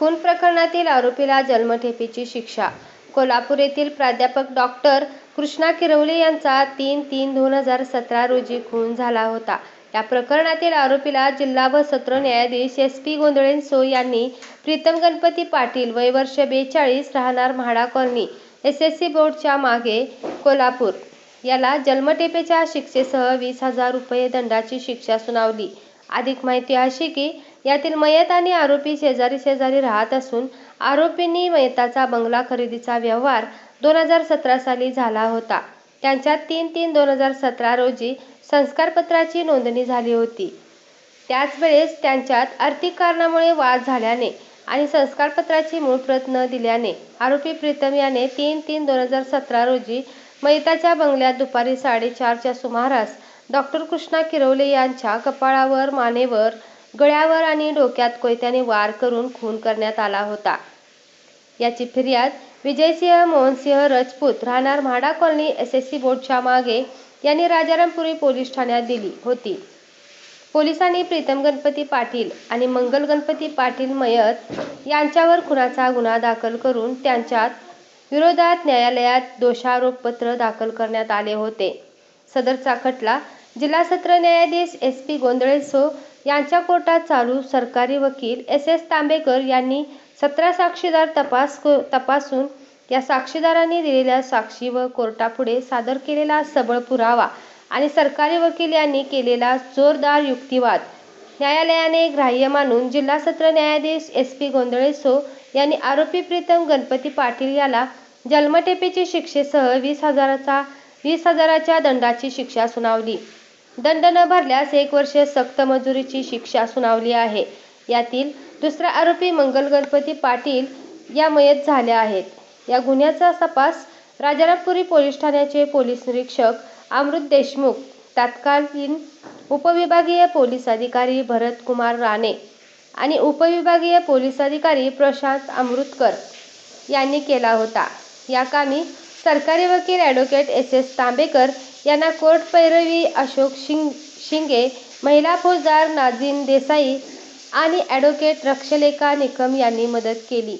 खून प्रकरणातील आरोपीला जन्मठेपेची शिक्षा. कोल्हापूर येथील प्राध्यापक डॉक्टर कृष्णा किरवले यांचा तीन तीन दोन हजार सतरा रोजी खून झाला होता. या प्रकरणातील आरोपीला जिल्हा व सत्र न्यायाधीश एस पी गोंधळेंसो यांनी प्रीतम गणपती पाटील वय वर्ष बेचाळीस राहणार MHADA colony S S C बोर्डच्या मागे कोल्हापूर. याला जन्मठेपेच्या शिक्षेसह वीस हजार रुपये दंडाची शिक्षा सुनावली. अधिक माहिती अशी की यातील मयत आणि आरोपी शेजारी शेजारी राहत असून आरोपींनी मयताचा बंगला खरेदीचा व्यवहार दोन हजार सतरा साली झाला होता. त्यांच्यात तीन तीन दोन हजार सतरा रोजी संस्कारपत्राची नोंदणी झाली होती. त्याच वेळेस त्यांच्यात आर्थिक कारणामुळे वाद झाल्याने आणि संस्कारपत्राची मूळ प्रत न दिल्याने आरोपी प्रीतम याने तीन तीन दोन हजार सतरा रोजी मयताच्या बंगल्यात दुपारी साडेचारच्या सुमारास डॉक्टर कृष्णा किरवले यांच्या कपाळावर मानेवर गळ्यावर आणि डोक्यात कोयत्याने वार करून खून करण्यात आला होता. याची फिर्याद विजयसिंह मोहनसिंह राजपूत राहणार MHADA colony S S C बोर्डच्या मागे यांनी राजारामपुरी पोलीस ठाण्यात दिली होती. पोलिसांनी प्रीतम गणपती पाटील आणि मंगल गणपती पाटील मयत यांच्यावर खुनाचा गुन्हा दाखल करून त्यांच्यात विरोधात न्यायालयात दोषारोपपत्र दाखल करण्यात आले होते. सदरचा खटला जिल्हा सत्र न्यायाधीश एस पी गोंधळेसो यांच्या कोर्टात चालू सरकारी वकील एस एस तांबेकर यांनी सतरा साक्षीदार तपास तपासून या साक्षीदारांनी दिलेल्या साक्षी व कोर्टापुढे सादर केलेला सबळ पुरावा आणि सरकारी वकील यांनी केलेला जोरदार युक्तिवाद. न्यायालयाने ग्राह्य मानून जिल्हा सत्र न्यायाधीश एस पी गोंधळेसो यांनी आरोपी प्रीतम गणपती पाटील याला जन्मठेपेची शिक्षेसह वीस हजाराचा वीस हजाराच्या दंडाची शिक्षा सुनावली. दंड न भरल्यास एक वर्ष सक्त मजुरीची शिक्षा सुनावली आहे. यातील दुसरा आरोपी मंगल गणपती पाटील या मयत झाल्या आहेत. या गुन्ह्याचा तपास राजारामपुरी पोलीस ठाण्याचे पोलीस निरीक्षक अमृत देशमुख तत्कालीन उपविभागीय पोलीस अधिकारी भरत कुमार राणे आणि उपविभागीय पोलीस अधिकारी प्रशांत अमृतकर यांनी केला होता. या कामी सरकारी वकील ॲडव्होकेट एस एस तांबेकर यांना कोर्ट पैरवी अशोक शिंग शिंगे महिला फौजदार नाझीन देसाई आणि ॲडव्होकेट रक्षलेखा निकम यांनी मदत केली.